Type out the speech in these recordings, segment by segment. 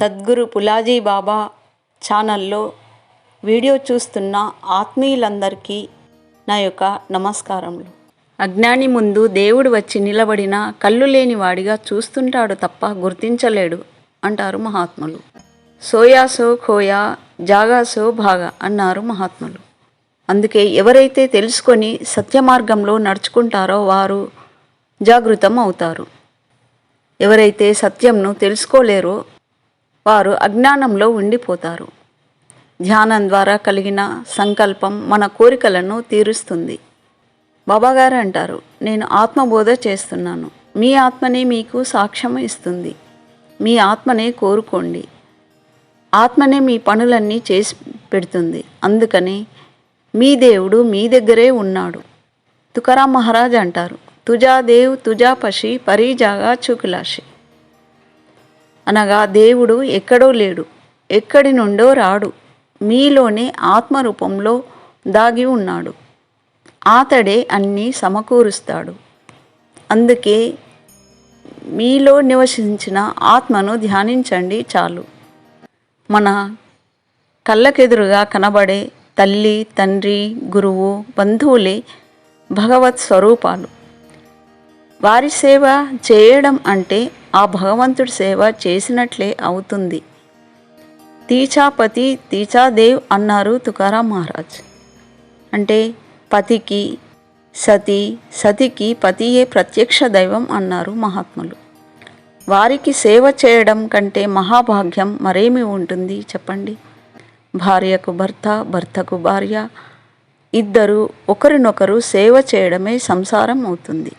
సద్గురు పులాజీ బాబా ఛానల్లో వీడియో చూస్తున్న ఆత్మీయులందరికీ నా యొక్క నమస్కారములు. అజ్ఞాని ముందు దేవుడు వచ్చి నిలబడిన కళ్ళు లేని వాడిగా చూస్తుంటాడు తప్ప గుర్తించలేడు అంటారు మహాత్ములు. సోయా సో ఖోయా జాగాసో భాగా అన్నారు మహాత్ములు. అందుకే ఎవరైతే తెలుసుకొని సత్య మార్గంలో నడుచుకుంటారో వారు జాగృతం అవుతారు. ఎవరైతే సత్యంను తెలుసుకోలేరో వారు అజ్ఞానంలో ఉండిపోతారు. ధ్యానం ద్వారా కలిగిన సంకల్పం మన కోరికలను తీరుస్తుంది. బాబాగారు అంటారు నేను ఆత్మబోధ చేస్తున్నాను. మీ ఆత్మనే మీకు సాక్ష్యం ఇస్తుంది. మీ ఆత్మనే కోరుకోండి. ఆత్మనే మీ పనులన్నీ చేసి పెడుతుంది. అందుకని మీ దేవుడు మీ దగ్గరే ఉన్నాడు. తుకారాం మహారాజ్ అంటారు తుజా దేవ్ తుజా పషి పరీజాగా చూకులాషి అనగా దేవుడు ఎక్కడో లేడు ఎక్కడి నుండో రాడు మీలోనే ఆత్మరూపంలో దాగి ఉన్నాడు. ఆతడే అన్నీ సమకూరుస్తాడు. అందుకే మీలో నివసించిన ఆత్మను ధ్యానించండి చాలు. మన కళ్ళకెదురుగా కనబడే తల్లి తండ్రి గురువు బంధువులే భగవత్ స్వరూపాలు. వారి సేవ చేయడం అంటే ఆ భగవంతుడి సేవ చేసినట్లే అవుతుంది. తీచాపతి తీచాదేవ్ అన్నారు తుకారాం మహారాజ్. అంటే పతికి సతి సతికి పతియే ప్రత్యక్ష దైవం అన్నారు మహాత్ములు. వారికి సేవ చేయడం కంటే మహాభాగ్యం మరేమి ఉంటుంది చెప్పండి? భార్యకు భర్త భర్తకు భార్య ఇద్దరు ఒకరినొకరు సేవ చేయడమే సంసారం అవుతుంది.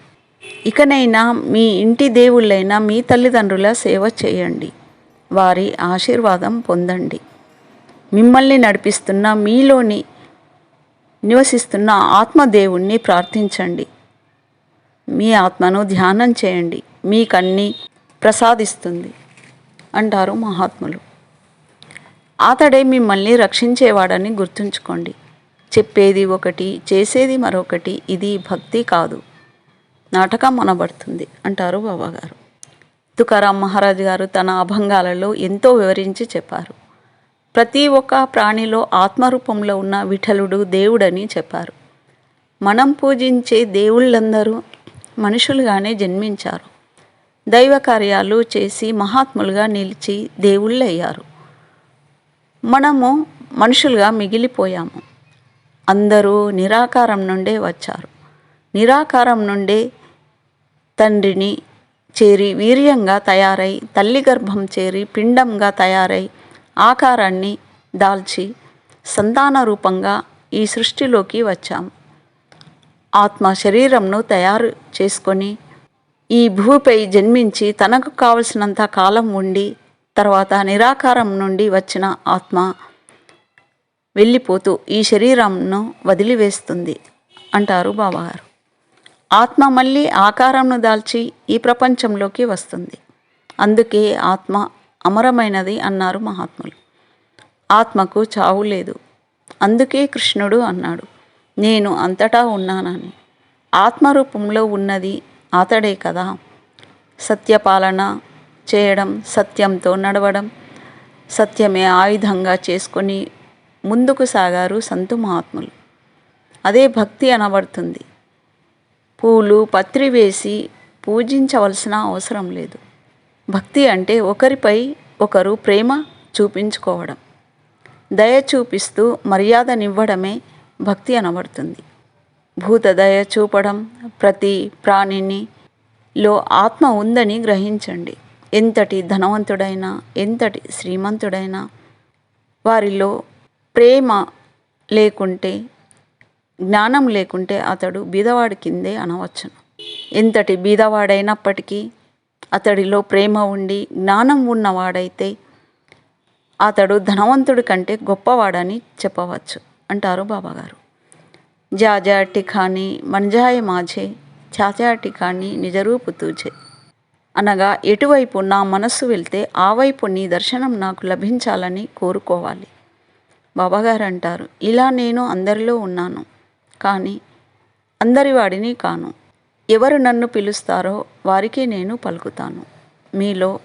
ఇకనైనా మీ ఇంటి దేవుళ్ళైనా మీ తల్లిదండ్రుల సేవ చేయండి. వారి ఆశీర్వాదం పొందండి. మిమ్మల్ని నడిపిస్తున్న మీలోని నివసిస్తున్న ఆత్మదేవుణ్ణి ప్రార్థించండి. మీ ఆత్మను ధ్యానం చేయండి. మీకన్నీ ప్రసాదిస్తుంది అంటారు మహాత్ములు. అతడే మిమ్మల్ని రక్షించేవాడని గుర్తుంచుకోండి. చెప్పేది ఒకటి చేసేది మరొకటి ఇది భక్తి కాదు. నాటకం అనబడుతుంది అంటారు బాబాగారు. తుకారాం మహారాజ్ గారు తన అభంగాలలో ఎంతో వివరించి చెప్పారు. ప్రతి ఒక్క ప్రాణిలో ఆత్మరూపంలో ఉన్న విఠలుడు దేవుడని చెప్పారు. మనం పూజించే దేవుళ్ళందరూ మనుషులుగానే జన్మించారు. దైవ కార్యాలు చేసి మహాత్ములుగా నిలిచి దేవుళ్ళయ్యారు. మనము మనుషులుగా మిగిలిపోయాము. అందరూ నిరాకారం నుండే వచ్చారు. నిరాకారం నుండే తండ్రిని చేరి వీర్యంగా తయారై తల్లి గర్భం చేరి పిండంగా తయారై ఆకారాన్ని దాల్చి సంతాన రూపంగా ఈ సృష్టిలోకి వచ్చాం. ఆత్మ శరీరంను తయారు చేసుకొని ఈ భూమిపై జన్మించి తనకు కావలసినంత కాలం ఉండి తర్వాత నిరాకారం నుండి వచ్చిన ఆత్మ వెళ్ళిపోతూ ఈ శరీరంను వదిలివేస్తుంది అంటారు బాబాగారు ఆత్మ మళ్ళీ ఆకారంను దాల్చి ఈ ప్రపంచంలోకి వస్తుంది. అందుకే ఆత్మ అమరమైనది అన్నారు మహాత్ములు. ఆత్మకు చావు లేదు. అందుకే కృష్ణుడు అన్నాడు నేను అంతటా ఉన్నానని. ఆత్మరూపంలో ఉన్నది అతడే కదా. సత్యపాలన చేయడం సత్యంతో నడవడం సత్యమే ఆయుధంగా చేసుకొని ముందుకు సాగారు సంతు మహాత్ములు. అదే భక్తి అనబడుతుంది. పూలు పత్రి వేసి పూజించవలసిన అవసరం లేదు. భక్తి అంటే ఒకరిపై ఒకరు ప్రేమ చూపించుకోవడం. దయ చూపిస్తూ మర్యాదనివ్వడమే భక్తి అనబడుతుంది. భూత దయ చూపడం ప్రతి ప్రాణిని లో ఆత్మ ఉందని గ్రహించండి. ఎంతటి ధనవంతుడైనా ఎంతటి శ్రీమంతుడైనా వారిలో ప్రేమ లేకుంటే జ్ఞానం లేకుంటే అతడు బీదవాడి కిందే అనవచ్చును. ఎంతటి బీదవాడైనప్పటికీ అతడిలో ప్రేమ ఉండి జ్ఞానం ఉన్నవాడైతే అతడు ధనవంతుడి కంటే గొప్పవాడని చెప్పవచ్చు అంటారు బాబాగారు. జాజా టిఖాని మంజాయ మాఝే చాచా టిఖాని నిజరూపు తూచే అనగా ఎటువైపు నా మనస్సు వెళ్తే ఆ వైపు నీ దర్శనం నాకు లభించాలని కోరుకోవాలి. బాబాగారు అంటారు ఇలా నేను అందరిలో ఉన్నాను. కానీ అందరివాడిని కాను. ఎవరు నన్ను పిలుస్తారో వారికే నేను పలుకుతాను. మీలో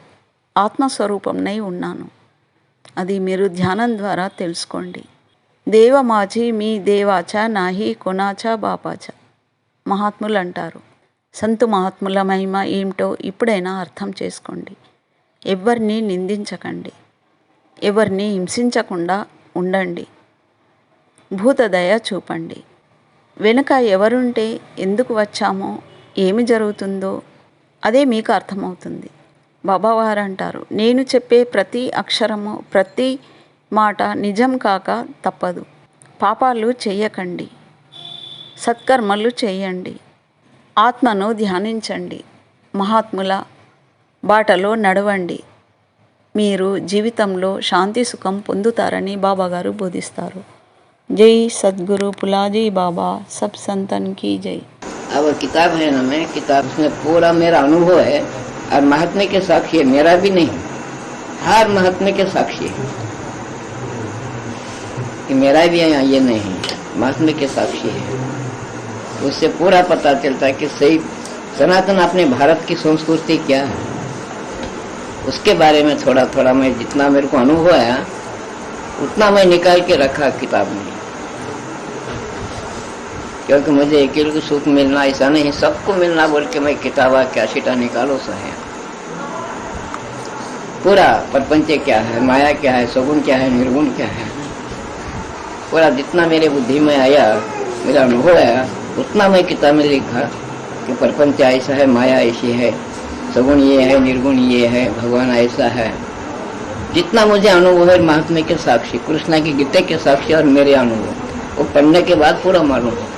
ఆత్మస్వరూపంనై ఉన్నాను. అది మీరు ధ్యానం ద్వారా తెలుసుకోండి. దేవమాచి మీ దేవాచ నాహి కొనాచ బాపాచ. మహాత్ములు అంటారు సంతు మహాత్ముల మహిమ ఏమిటో ఇప్పుడైనా అర్థం చేసుకోండి. ఎవరిని నిందించకండి. ఎవరిని హింసించకుండా ఉండండి. భూతదయ చూపండి. వెనుక ఎవరుంటే ఎందుకు వచ్చామో ఏమి జరుగుతుందో అదే మీకు అర్థమవుతుంది. బాబావారు అంటారు నేను చెప్పే ప్రతి అక్షరము ప్రతి మాట నిజం కాక తప్పదు. పాపాలు చెయ్యకండి సత్కర్మలు చేయండి ఆత్మను ధ్యానించండి మహాత్ముల బాటలో నడవండి. మీరు జీవితంలో శాంతి సుఖం పొందుతారని బాబాగారు బోధిస్తారు. जय सदगुरु पुलाजी बाबा, सब संतन की जय। अब किताब है ना मैं, किताब में पूरा मेरा अनुभव है, और महात्मे के साक्षी है, मेरा भी नहीं, हर महात्मे के साक्षी है। कि मेरा भी है ये नहीं महात्मे के साक्षी है। उससे पूरा पता चलता है कि सही, सनातन अपने भारत की संस्कृति क्या है। उसके बारे में थोड़ा थोड़ा मैं जितना मेरे को अनुभव आया, उतना मैं निकाल के रखा किताब में। क्योंकि मुझे अकेले को सुख मिलना, ऐसा नहीं, सबको मिलना बोल के मैं किताबा क्या सीटा निकालो सा पूरा प्रपंच क्या है, माया क्या है, सगुण क्या है, निर्गुण क्या है? पूरा जितना मेरे बुद्धि में आया, मेरा अनुभव आया, उतना मैं किताब में लिखा कि प्रपंच ऐसा है, माया ऐसी है, सगुण ये है, निर्गुण ये है, भगवान ऐसा है। जितना मुझे अनुभव है, महात्मा के साक्षी, कृष्णा की गीता के साक्षी और मेरे अनुभव, वो पढ़ने के बाद पूरा मालूम है।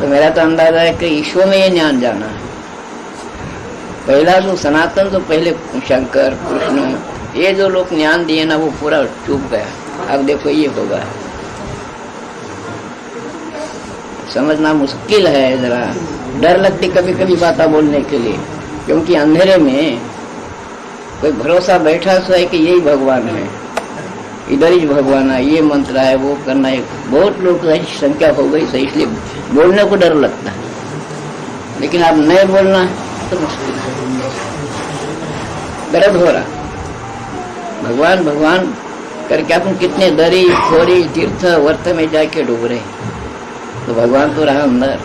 तो मेरा तो अंदाज़ा है कि ईश्वर में ये ज्ञान जाना है। पहला जो सनातन तो पहले शंकर कृष्ण ये जो लोग ज्ञान दिए ना, वो पूरा चुप गया। अब देखो, ये होगा समझना मुश्किल है जरा। डर लगती कभी कभी बात बोलने के लिए, क्योंकि अंधेरे में कोई भरोसा बैठा सो है कि यही भगवान है। इधर ही भगवान है ये मंत्र है वो करना है बहुत लोग संख्या हो गई, सही इसलिए बोलने को डर लगता है। लेकिन अब नहीं बोलना है तो मुश्किल है। हो रहा भगवान भगवान, करके अपन कितने दरी, खोरी, तीर्थ, वर्त में जाके डूब रहे तो भगवान तो रहा अंदर।